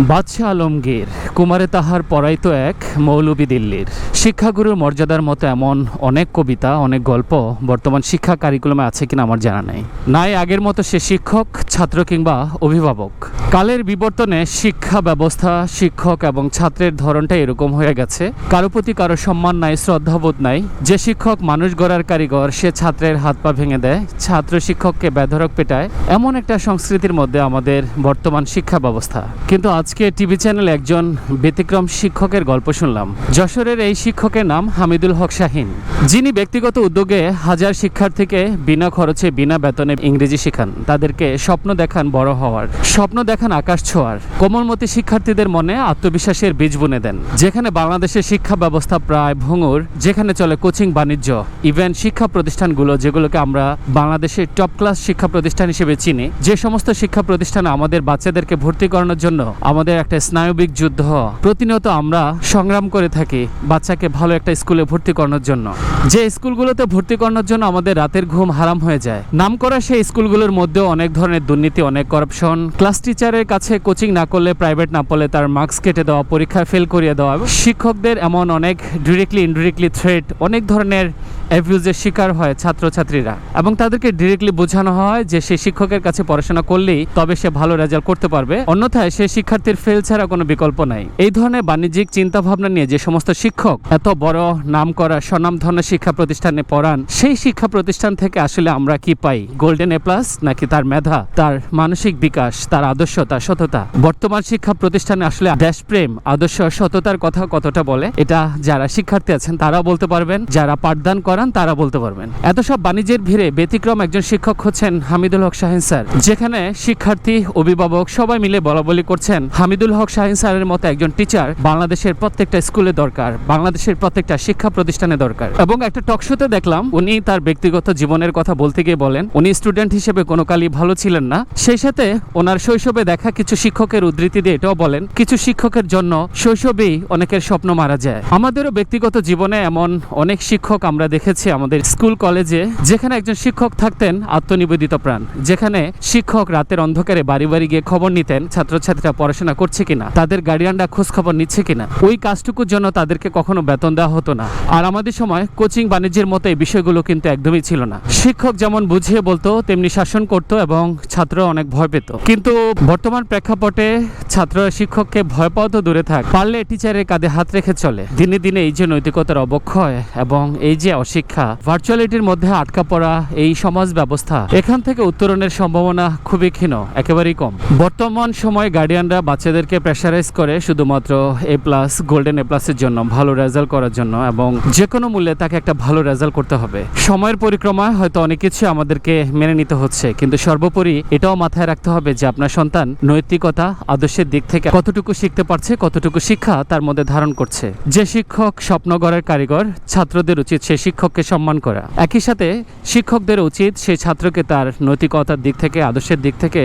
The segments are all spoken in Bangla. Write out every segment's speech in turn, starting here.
বাদশাহ আলমগীর, কুমারে তাহার পড়াইত এক মৌলবী দিল্লির। শিক্ষাগুরুর মর্যাদার মতো এমন অনেক কবিতা, অনেক গল্প বর্তমান শিক্ষা কারিকুলামে আছে কিনা আমার জানা নেই। নাই আগের মতো সে শিক্ষক, ছাত্র কিংবা অভিভাবক। কালের বিবর্তনে শিক্ষা ব্যবস্থা, শিক্ষক এবং ছাত্রের ধরনটা এরকম হয়ে গেছে। কারও প্রতি কারও সম্মান নাই, শ্রদ্ধাবোধ নাই। যে শিক্ষক মানুষ গড়ার কারিগর, সে ছাত্রের হাত পা ভেঙে দেয়। ছাত্র শিক্ষককে বেধরক পেটায়। এমন একটা সংস্কৃতির মধ্যে আমাদের বর্তমান শিক্ষা ব্যবস্থা। কিন্তু আজকে টিভি চ্যানেলে একজন ব্যতিক্রম শিক্ষকের গল্প শুনলাম। যশোরের এই শিক্ষকের নাম হামিদুল হক শাহিন। যিনি ব্যক্তিগত উদ্যোগে হাজার শিক্ষার্থীকে বিনা খরচে, বিনা বেতনে ইংরেজি শেখান। তাদেরকে স্বপ্ন দেখান বড় হওয়ার, স্বপ্ন দেখান আকাশ ছোঁয়ার। কোমলমতি শিক্ষার্থীদের মনে আত্মবিশ্বাসের বীজ বুনে দেন। যেখানে বাংলাদেশের শিক্ষা ব্যবস্থা প্রায় ভঙ্গুর, যেখানে চলে কোচিং, বাণিজ্য ইভেন শিক্ষা প্রতিষ্ঠানগুলো যেগুলোকে আমরা বাংলাদেশের টপ ক্লাস শিক্ষা প্রতিষ্ঠান হিসেবে চিনি। যে সমস্ত শিক্ষা প্রতিষ্ঠান আমাদের বাচ্চাদেরকে ভর্তি করানোর জন্য আমাদের একটা স্নায়বিক যুদ্ধ। প্রতিনিয়ত আমরা সংগ্রাম করে থাকি বাচ্চাকে ভালো একটা স্কুলে ভর্তি করানোর জন্য। যে স্কুলগুলোতে ভর্তি করানোর জন্য আমাদের রাতের ঘুম হারাম হয়ে যায়। নাম করা সেই স্কুলগুলোর মধ্যেও অনেক ধরনের দুর্নীতি, অনেক করাপশন ক্লাস টিচারের কাছে কোচিং না করলে প্রাইভেট না পড়লে তার মার্কস কেটে দেওয়া পরীক্ষায় ফেল করিয়ে দেওয়া শিক্ষকদের এমন অনেক ডিরেক্টলি ইনডিরেক্টলি থ্রেট অনেক ধরনের অ্যাবিউজের শিকার হয় ছাত্রছাত্রীরা। এবং তাদেরকে ডিরেক্টলি বোঝানো হয় যে সে শিক্ষকের কাছে পড়াশোনা করলেই তবে সে ভালো রেজাল্ট করতে পারবে। অন্যথায় সে শিক্ষার্থীর ফেল ছাড়া কোনো বিকল্প নাই। এই ধরনের বাণিজ্যিক চিন্তা ভাবনা নিয়ে যে সমস্ত শিক্ষক এত বড় নাম করা স্বনামধন্য শিক্ষা প্রতিষ্ঠানে পড়ান, সেই শিক্ষা প্রতিষ্ঠান থেকে আসলে আমরা কি পাই? গোল্ডেন এ প্লাস নাকি তার মেধা, তার মানসিক বিকাশ, তার আদর্শ, তার সততা? বর্তমান শিক্ষা প্রতিষ্ঠানে আসলে দেশপ্রেম, আদর্শ, সততার কথা কতটা বলে, এটা যারা শিক্ষার্থী আছেন তারা বলতে পারবেন, যারা পাঠদান করান তারা বলতে পারবেন। এত সব বাণিজ্যের ভিড়ে ব্যতিক্রম একজন শিক্ষক হচ্ছেন হামিদুল হক শাহিন স্যার, যেখানে শিক্ষার্থী, অভিভাবক সবাই মিলে বলা বলি করছেন হামিদুল হক শাহিন স্যারের মতো একজন টিচার বাংলাদেশের প্রত্যেকটা স্কুলে দরকার, বাংলাদেশের প্রত্যেকটা শিক্ষা প্রতিষ্ঠানে দরকার। এবং একটা টকশোতে দেখলাম, উনি তার ব্যক্তিগত জীবনের কথা বলতে গিয়ে বলেন, উনি স্টুডেন্ট হিসেবে কোনো কালই ভালো ছিলেন না। সেই সাথে ওনার শৈশবে দেখা কিছু শিক্ষকের উদ্ধৃতি দিয়ে এটাও বলেন, কিছু শিক্ষকের জন্য শৈশবেই অনেকের স্বপ্ন মারা যায়। আমাদেরও ব্যক্তিগত জীবনে এমন অনেক শিক্ষক আমরা দেখেছি আমাদের স্কুল কলেজে যেখানে একজন শিক্ষক থাকতেন আত্মনিবেদিত প্রাণ, যেখানে শিক্ষক রাতের অন্ধকারে বাড়ি বাড়ি গিয়ে খবর নিতেন, ছাত্রছাত্রীরা পড়াশোনা করছে কিনা? তাদের গার্ডিয়ানরা খোঁজ খবর নিচ্ছে কিনা? ওই কাজটুকুর জন্য তাদেরকে কখনো বেতন দেওয়া হতো না। আর আমাদের সময় কোচিং বাণিজ্যের মতো এই বিষয়গুলো কিন্তু একদমই ছিল না। শিক্ষক যেমন বুঝিয়ে বলতো, তেমনি শাসন করতো এবং ছাত্র অনেক ভয় পেত। কিন্তু বর্তমান প্রেক্ষাপটে ছাত্র শিক্ষককে ভয় পাওয়া তো দূরে থাক। পারলে টিচারের কাঁধে হাত রেখে চলে। দিনে দিনে এই যে নৈতিকতার অবক্ষয় এবং এই যে অশিক্ষা, ভার্চুয়ালিটির মধ্যে আটকা পড়া এই সমাজ ব্যবস্থা, এখান থেকে উত্তরণের সম্ভাবনা খুবই ক্ষীণ, একেবারেই কম। বর্তমান সময়ে গার্ডিয়ানরা বাচ্চাদেরকে প্রেশারাইজ করে শুধুমাত্র এ প্লাস গোল্ডেন এ প্লাসের জন্য, ভালো রেজাল্ট করার জন্য এবং যে কোনো মূল্যে তাকে একটা ভালো রেজাল্ট করতে হবে। সময়ের পরিক্রমায় হয়তো অনেক কিছু আমাদেরকে মেনে নিতে হচ্ছে, কিন্তু সর্বোপরি এটাও মাথায় রাখতে হবে যে আপনার সন্তান নৈতিকতা, আদর্শের দিক থেকে কতটুকু শিখতে পারছে, কতটুকু শিক্ষা তার মধ্যে ধারণ করছে। যে শিক্ষক স্বপ্ন গড়ার কারিগর, ছাত্রদের উচিত সেই শিক্ষককে সম্মান করা। একই সাথে শিক্ষকদের উচিত সেই ছাত্রকে তার নৈতিকতার দিক থেকে, আদর্শের দিক থেকে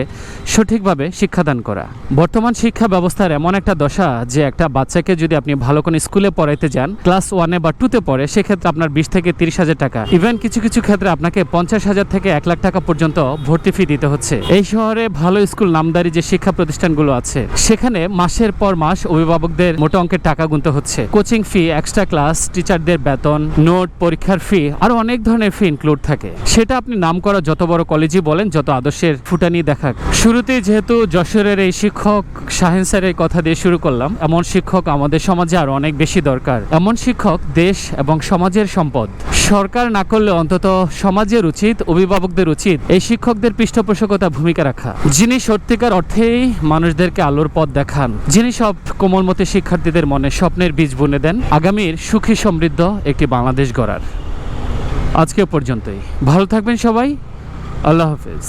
সঠিকভাবে শিক্ষাদান করা। বর্তমান শিক্ষা ব্যবস্থার এমন একটা দশা যে একটা বাচ্চাকে যদি আপনি ভালো কোনো স্কুলে পড়াইতে যান, ক্লাস ওয়ানে বা টুতে পড়ে, সেক্ষেত্রে আপনার বিশ থেকে তিরিশ হাজার টাকা। ইভেন কিছু কিছু ক্ষেত্রে আপনাকে পঞ্চাশ হাজার থেকে এক লাখ টাকা পর্যন্ত ভর্তি ফি দিতে হচ্ছে। এই শহরে ভালো স্কুল নামদারি যে শিক্ষা প্রতিষ্ঠানগুলো আছে, সেখানে মাসের পর মাস অভিভাবকদের মোটা অঙ্কের টাকা গুনতে হচ্ছে। কোচিং ফি এক্সট্রা ক্লাস টিচারদের বেতন নোট পরীক্ষার ফি আরও অনেক ধরনের ফি ইনক্লুড থাকে। সেটা আপনি নাম করা যত বড় কলেজই বলেন, যত আদর্শের ফুটানি দেখাক। শুরুতেই যেহেতু যশোরের এই শিক্ষক শাহেন স্যারের কথা দিয়ে শুরু করলাম। এমন শিক্ষক আমাদের সমাজে আরও অনেক বেশি দরকার। এমন শিক্ষক দেশ এবং সমাজের সম্পদ। সরকার না করলে অন্তত সমাজের উচিত, অভিভাবকদের উচিত এই শিক্ষকদের পৃষ্ঠপোষকতা ভূমিকা রাখা। যিনি সত্যিকার অর্থেই মানুষদেরকে আলোর পথ দেখান, যিনি সব কোমলমতি শিক্ষার্থীদের মনে স্বপ্নের বীজ বুনে দেন, আগামীর সুখী সমৃদ্ধ একটি বাংলাদেশ গড়ার। আজকে পর্যন্তই। ভালো থাকবেন সবাই। আল্লাহ হাফেজ।